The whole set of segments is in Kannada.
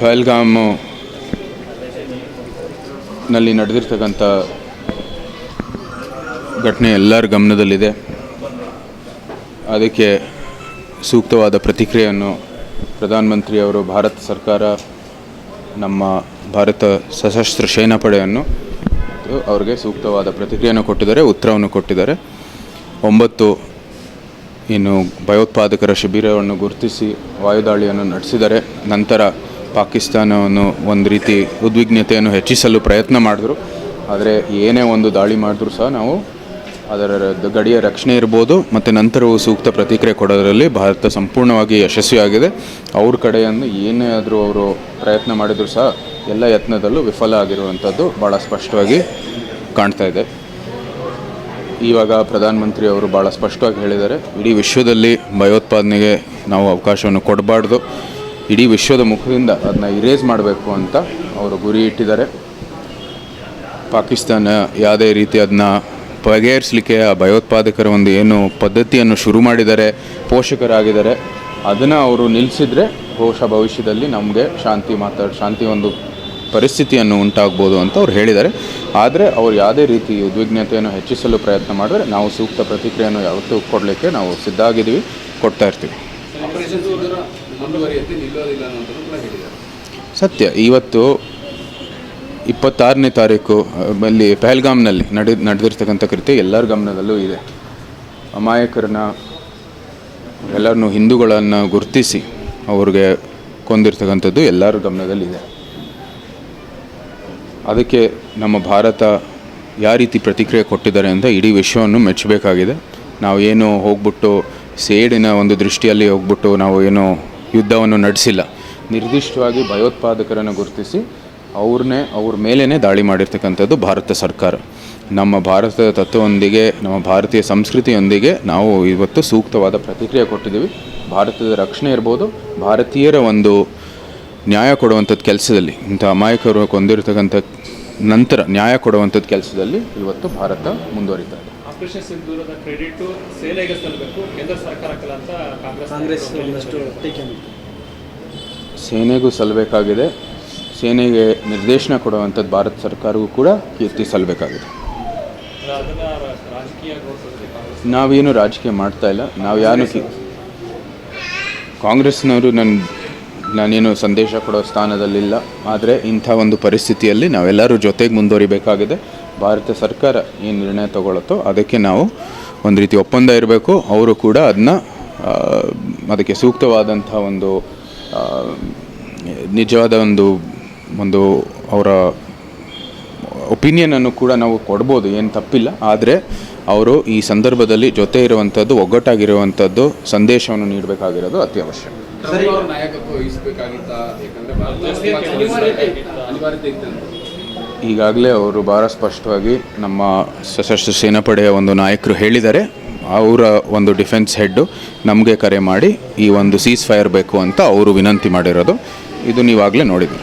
ಪಹಲ್ಗಾಮು ನಲ್ಲಿ ನಡೆದಿರ್ತಕ್ಕಂಥ ಘಟನೆ ಎಲ್ಲರ ಗಮನದಲ್ಲಿದೆ. ಅದಕ್ಕೆ ಸೂಕ್ತವಾದ ಪ್ರತಿಕ್ರಿಯೆಯನ್ನು ಪ್ರಧಾನಮಂತ್ರಿಯವರು ಭಾರತ ಸರ್ಕಾರ, ನಮ್ಮ ಭಾರತ ಸಶಸ್ತ್ರ ಸೇನಾಪಡೆಯನ್ನು ಅವ್ರಿಗೆ ಸೂಕ್ತವಾದ ಪ್ರತಿಕ್ರಿಯೆಯನ್ನು ಕೊಟ್ಟಿದ್ದಾರೆ, ಉತ್ತರವನ್ನು ಕೊಟ್ಟಿದ್ದಾರೆ. ಒಂಬತ್ತು ಇನ್ನು ಭಯೋತ್ಪಾದಕರ ಶಿಬಿರವನ್ನು ಗುರುತಿಸಿ ವಾಯುದಾಳಿಯನ್ನು ನಡೆಸಿದರೆ, ನಂತರ ಪಾಕಿಸ್ತಾನವನ್ನು ಒಂದು ರೀತಿ ಉದ್ವಿಗ್ನತೆಯನ್ನು ಹೆಚ್ಚಿಸಲು ಪ್ರಯತ್ನ ಮಾಡಿದ್ರು. ಆದರೆ ಏನೇ ಒಂದು ದಾಳಿ ಮಾಡಿದ್ರು ಸಹ ನಾವು ಅದರ ಗಡಿಯ ರಕ್ಷಣೆ ಇರ್ಬೋದು, ಮತ್ತು ನಂತರವೂ ಸೂಕ್ತ ಪ್ರತಿಕ್ರಿಯೆ ಕೊಡೋದರಲ್ಲಿ ಭಾರತ ಸಂಪೂರ್ಣವಾಗಿ ಯಶಸ್ವಿಯಾಗಿದೆ. ಅವ್ರ ಕಡೆಯನ್ನು ಏನೇ ಆದರೂ ಅವರು ಪ್ರಯತ್ನ ಮಾಡಿದರೂ ಸಹ ಎಲ್ಲ ಯತ್ನದಲ್ಲೂ ವಿಫಲ ಆಗಿರುವಂಥದ್ದು ಭಾಳ ಸ್ಪಷ್ಟವಾಗಿ ಕಾಣ್ತಾ ಇದೆ. ಇವಾಗ ಪ್ರಧಾನಮಂತ್ರಿ ಅವರು ಭಾಳ ಸ್ಪಷ್ಟವಾಗಿ ಹೇಳಿದ್ದಾರೆ, ಇಡೀ ವಿಶ್ವದಲ್ಲಿ ಭಯೋತ್ಪಾದನೆಗೆ ನಾವು ಅವಕಾಶವನ್ನು ಕೊಡಬಾರ್ದು. ಇಡೀ ವಿಶ್ವದ ಮುಖದಿಂದ ಅದನ್ನ ಇರೇಸ್ ಮಾಡಬೇಕು ಅಂತ ಅವರು ಗುರಿ ಇಟ್ಟಿದ್ದಾರೆ. ಪಾಕಿಸ್ತಾನ ಯಾವುದೇ ರೀತಿ ಅದನ್ನ ಬಗೆಹರಿಸಲಿಕ್ಕೆ ಆ ಭಯೋತ್ಪಾದಕರ ಒಂದು ಏನು ಪದ್ಧತಿಯನ್ನು ಶುರು ಮಾಡಿದ್ದಾರೆ, ಪೋಷಕರಾಗಿದ್ದಾರೆ, ಅದನ್ನು ಅವರು ನಿಲ್ಲಿಸಿದ್ರೆ ಬಹುಶಃ ಭವಿಷ್ಯದಲ್ಲಿ ನಮಗೆ ಶಾಂತಿ ಮಾತಾಡ ಶಾಂತಿ ಒಂದು ಪರಿಸ್ಥಿತಿಯನ್ನು ಉಂಟಾಗ್ಬೋದು ಅಂತ ಅವ್ರು ಹೇಳಿದ್ದಾರೆ. ಆದರೆ ಅವರು ಯಾವುದೇ ರೀತಿ ಉದ್ವಿಗ್ನತೆಯನ್ನು ಹೆಚ್ಚಿಸಲು ಪ್ರಯತ್ನ ಮಾಡಿದ್ರೆ ನಾವು ಸೂಕ್ತ ಪ್ರತಿಕ್ರಿಯೆಯನ್ನು ಯಾವತ್ತೂ ಕೊಡಲಿಕ್ಕೆ ನಾವು ಸಿದ್ಧ ಆಗಿದ್ದೀವಿ, ಕೊಡ್ತಾ ಇರ್ತೀವಿ. ಮುಂದುವರಿಯುತ್ತೆ, ನಿಲ್ಲೋದಿಲ್ಲ ಅನ್ನೋದನ್ನು ಹೇಳಿದ್ದಾರೆ. ಸತ್ಯ. ಇವತ್ತು ಇಪ್ಪತ್ತಾರನೇ ತಾರೀಕು ಅಲ್ಲಿ ಪೆಹಲ್ಗಾಮ್ನಲ್ಲಿ ನಡೆ, ನಡೆದಿರ್ತಕ್ಕಂಥ ಕೃತ್ಯ ಎಲ್ಲರ ಗಮನದಲ್ಲೂ ಇದೆ. ಅಮಾಯಕರನ್ನ, ಎಲ್ಲರನ್ನೂ, ಹಿಂದೂಗಳನ್ನು ಗುರುತಿಸಿ ಅವ್ರಿಗೆ ಕೊಂದಿರ್ತಕ್ಕಂಥದ್ದು ಎಲ್ಲರ ಗಮನದಲ್ಲಿದೆ ಅದಕ್ಕೆ ನಮ್ಮ ಭಾರತ ಯಾವ ರೀತಿ ಪ್ರತಿಕ್ರಿಯೆ ಕೊಟ್ಟಿದ್ದಾರೆ ಅಂತ ಇಡೀ ವಿಶ್ವವನ್ನು ಮೆಚ್ಚಬೇಕಾಗಿದೆ. ನಾವು ಏನು ಹೋಗ್ಬಿಟ್ಟು ಸೇಡಿನ ಒಂದು ದೃಷ್ಟಿಯಲ್ಲಿ ಹೋಗ್ಬಿಟ್ಟು ನಾವು ಏನು ಯುದ್ಧವನ್ನು ನಡೆಸಿಲ್ಲ. ನಿರ್ದಿಷ್ಟವಾಗಿ ಭಯೋತ್ಪಾದಕರನ್ನು ಗುರುತಿಸಿ ಅವ್ರನ್ನೇ ಅವ್ರ ಮೇಲೇ ದಾಳಿ ಮಾಡಿರ್ತಕ್ಕಂಥದ್ದು ಭಾರತ ಸರ್ಕಾರ. ನಮ್ಮ ಭಾರತದ ತತ್ವದೊಂದಿಗೆ ನಮ್ಮ ಭಾರತೀಯ ಸಂಸ್ಕೃತಿಯೊಂದಿಗೆ ನಾವು ಇವತ್ತು ಸೂಕ್ತವಾದ ಪ್ರತಿಕ್ರಿಯೆ ಕೊಟ್ಟಿದ್ದೀವಿ. ಭಾರತದ ರಕ್ಷಣೆ ಇರ್ಬೋದು, ಭಾರತೀಯರ ಒಂದು ನ್ಯಾಯ ಕೊಡುವಂಥದ್ದು ಕೆಲಸದಲ್ಲಿ, ಇಂಥ ಅಮಾಯಕರು ಕೊಂದಿರತಕ್ಕಂಥ ನಂತರ ನ್ಯಾಯ ಕೊಡುವಂಥದ್ದು ಕೆಲಸದಲ್ಲಿ ಇವತ್ತು ಭಾರತ ಮುಂದುವರಿತಾ ಇದೆ. ಆಪರೇಷನ್ ಸಿಂಧೂರದ ಕ್ರೆಡಿಟ್ ಸೇನೆಗೆ ಸಲ್ಲಬೇಕು ಕೇಂದ್ರ ಸರ್ಕಾರಕ್ಕಲ್ಲ ಅಂತ ಕಾಂಗ್ರೆಸ್ ಕಾಂಗ್ರೆಸ್ ಒಂದಷ್ಟು. ಟೀಕೆ ಸೇನೆಗೂ ಸಲ್ಲಬೇಕಾಗಿದೆ ಸೇನೆಗೆ ನಿರ್ದೇಶನ ಕೊಡುವಂಥದ್ದು ಭಾರತ ಸರ್ಕಾರವೂ ಕೂಡ ಕೀರ್ತಿ ಸಲ್ಲಬೇಕಾಗಿದೆ ನಾವೇನು ರಾಜಕೀಯ ಮಾಡ್ತಾ ಇಲ್ಲ. ನಾವು ಯಾರು ಕಾಂಗ್ರೆಸ್ನವರು ನನ್ನ ನಾನೇನು ಸಂದೇಶ ಕೊಡೋ ಸ್ಥಾನದಲ್ಲಿಲ್ಲ. ಆದರೆ ಇಂಥ ಒಂದು ಪರಿಸ್ಥಿತಿಯಲ್ಲಿ ನಾವೆಲ್ಲರೂ ಜೊತೆಗೆ ಮುಂದುವರಿಬೇಕಾಗಿದೆ. ಭಾರತ ಸರ್ಕಾರ ಏನು ನಿರ್ಣಯ ತಗೊಳುತ್ತೋ ಅದಕ್ಕೆ ನಾವು ಒಂದು ರೀತಿ ಒಪ್ಪಂದ ಇರಬೇಕು. ಅವರು ಕೂಡ ಅದನ್ನ ಅದಕ್ಕೆ ಸೂಕ್ತವಾದಂಥ ಒಂದು ನಿಜವಾದ ಒಂದು ಒಂದು ಅವರ ಒಪಿನಿಯನನ್ನು ಕೂಡ ನಾವು ಕೊಡ್ಬೋದು. ಏನು ತಪ್ಪಿಲ್ಲ. ಆದರೆ ಅವರು ಈ ಸಂದರ್ಭದಲ್ಲಿ ಜೊತೆ ಇರುವಂಥದ್ದು ಒಗ್ಗಟ್ಟಾಗಿರುವಂಥದ್ದು ಸಂದೇಶವನ್ನು ನೀಡಬೇಕಾಗಿರೋದು ಅತ್ಯವಶ್ಯಕ ನಾಯಕತ್ವ ವಹಿಸಬೇಕಾಗಿತ್ತ? ಯಾಕಂದ್ರೆ ಈಗಾಗಲೇ ಅವರು ಭಾರ ಸ್ಪಷ್ಟವಾಗಿ ನಮ್ಮ ಸಶಸ್ತ್ರ ಸೇನಾಪಡೆಯ ಒಂದು ನಾಯಕರು ಹೇಳಿದ್ದಾರೆ. ಅವರ ಒಂದು ಡಿಫೆನ್ಸ್ ಹೆಡ್ಡು ನಮಗೆ ಕರೆ ಮಾಡಿ ಈ ಒಂದು ಸೀಸ್ ಫೈರ್ ಬೇಕು ಅಂತ ಅವರು ವಿನಂತಿ ಮಾಡಿರೋದು. ಇದು ನೀವಾಗಲೇ ನೋಡಿದ್ರಿ.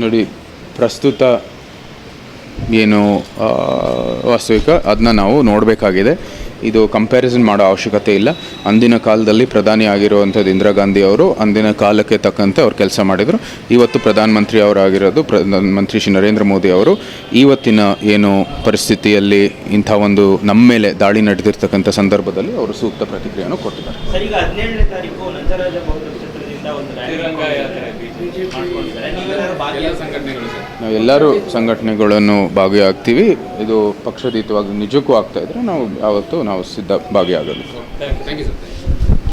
ನೋಡಿ ಪ್ರಸ್ತುತ ಏನು ವಾಸ್ತವಿಕ ಅದನ್ನ ನಾವು ನೋಡಬೇಕಾಗಿದೆ. ಇದು ಕಂಪ್ಯಾರಿಸನ್ ಮಾಡೋ ಅವಶ್ಯಕತೆ ಇಲ್ಲ. ಅಂದಿನ ಕಾಲದಲ್ಲಿ ಪ್ರಧಾನಿ ಆಗಿರುವಂಥದ್ದು ಇಂದಿರಾ ಗಾಂಧಿ ಅವರು, ಅಂದಿನ ಕಾಲಕ್ಕೆ ತಕ್ಕಂತೆ ಅವ್ರು ಕೆಲಸ ಮಾಡಿದರು. ಇವತ್ತು ಪ್ರಧಾನಮಂತ್ರಿ ಅವರಾಗಿರೋದು ಪ್ರಧಾನಮಂತ್ರಿ ಶ್ರೀ ನರೇಂದ್ರ ಮೋದಿ ಅವರು. ಇವತ್ತಿನ ಏನು ಪರಿಸ್ಥಿತಿಯಲ್ಲಿ ಇಂಥ ಒಂದು ನಮ್ಮ ಮೇಲೆ ದಾಳಿ ನಡೆದಿರ್ತಕ್ಕಂಥ ಸಂದರ್ಭದಲ್ಲಿ ಅವರು ಸೂಕ್ತ ಪ್ರತಿಕ್ರಿಯೆಯನ್ನು ಕೊಟ್ಟಿದ್ದಾರೆ. ಸರ್. ಎಲ್ಲರೂ ಸಂಘಟನೆಗಳನ್ನು ಭಾಗಿಯಾಗ್ತೀವಿ. ಇದು ಪಕ್ಷಾತೀತವಾಗಿ ನಿಜಕ್ಕೂ ಆಗ್ತಾ ಇದ್ರೆ ನಾವು ಯಾವತ್ತೂ ನಾವು ಸಿದ್ಧ ಭಾಗಿಯಾಗಲು ಥ್ಯಾಂಕ್ ಯು ಸರ್